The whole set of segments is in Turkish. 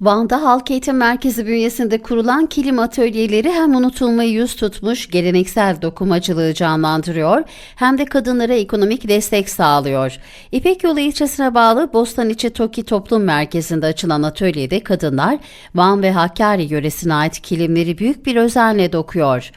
Van'da Halk Eğitim Merkezi bünyesinde kurulan kilim atölyeleri hem unutulmayı yüz tutmuş geleneksel dokumacılığı canlandırıyor hem de kadınlara ekonomik destek sağlıyor. İpek Yolu ilçesine bağlı Bostaniçi Toki Toplum Merkezi'nde açılan atölyede kadınlar Van ve Hakkari yöresine ait kilimleri büyük bir özenle dokuyor.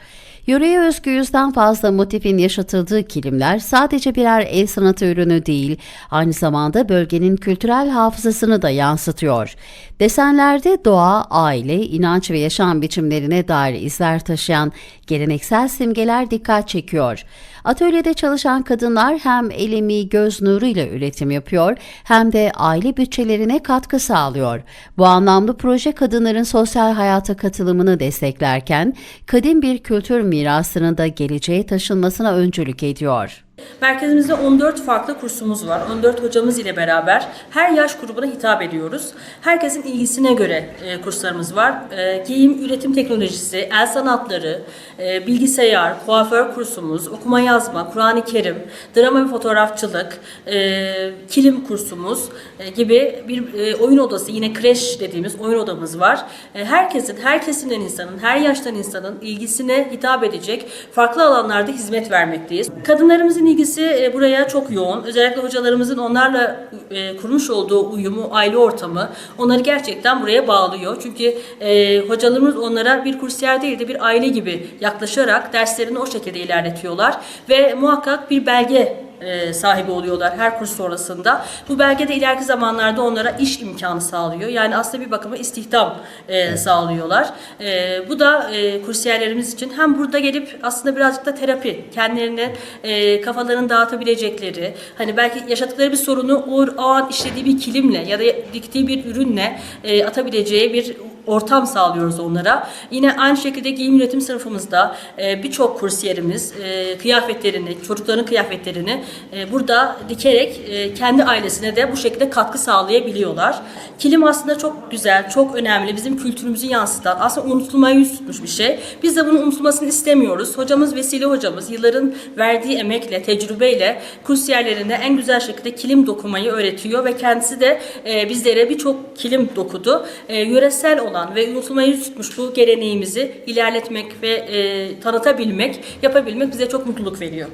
Yöreye özgü yüzden fazla motifin yaşatıldığı kilimler sadece birer el sanatı ürünü değil, aynı zamanda bölgenin kültürel hafızasını da yansıtıyor. Desenlerde doğa, aile, inanç ve yaşam biçimlerine dair izler taşıyan geleneksel simgeler dikkat çekiyor. Atölyede çalışan kadınlar hem el göz nuru ile üretim yapıyor hem de aile bütçelerine katkı sağlıyor. Bu anlamda proje kadınların sosyal hayata katılımını desteklerken kadim bir kültür mirasının da geleceğe taşınmasına öncülük ediyor. Merkezimizde 14 farklı kursumuz var. 14 hocamız ile beraber her yaş grubuna hitap ediyoruz. Herkesin ilgisine göre e, kurslarımız var. E, giyim, üretim teknolojisi, el sanatları, e, bilgisayar, kuaför kursumuz, okuma yazma, Kur'an-ı Kerim, drama ve fotoğrafçılık, e, kilim kursumuz e, gibi bir e, oyun odası, yine kreş dediğimiz oyun odamız var. E, herkesin, her kesimden insanın, her yaştan insanın ilgisine hitap edecek farklı alanlarda hizmet vermekteyiz. Kadınlarımızın ilgisi e, buraya çok yoğun. Özellikle hocalarımızın onlarla e, kurmuş olduğu uyumu, aile ortamı onları gerçekten buraya bağlıyor. Çünkü e, hocalarımız onlara bir kursiyer değil de bir aile gibi yaklaşarak derslerini o şekilde ilerletiyorlar ve muhakkak bir belge e, sahibi oluyorlar her kurs sonrasında. Bu belge de ileriki zamanlarda onlara iş imkanı sağlıyor. Yani aslında bir bakıma istihdam e, sağlıyorlar. E, bu da e, kursiyerlerimiz için hem burada gelip aslında birazcık da terapi, kendilerine e, kafalarını dağıtabilecekleri, hani belki yaşadıkları bir sorunu o, o an işlediği bir kilimle ya da diktiği bir ürünle e, atabileceği bir ortam sağlıyoruz onlara. Yine aynı şekilde giyim üretim sınıfımızda e, birçok kursiyerimiz e, kıyafetlerini, çocukların kıyafetlerini e, burada dikerek kendi ailesine de bu şekilde katkı sağlayabiliyorlar. Kilim aslında çok güzel, çok önemli. Bizim kültürümüzü yansıtan, aslında unutulmaya yüz tutmuş bir şey. Biz de bunun unutulmasını istemiyoruz. Hocamız Vesile hocamız yılların verdiği emekle, tecrübeyle kursiyerlerine en güzel şekilde kilim dokumayı öğretiyor ve kendisi de bizlere birçok kilim dokudu. E, yöresel olan ve unutulmaya yüz tutmuş bu geleneğimizi ilerletmek ve e, tanıtabilmek, yapabilmek bize çok mutluluk veriyor.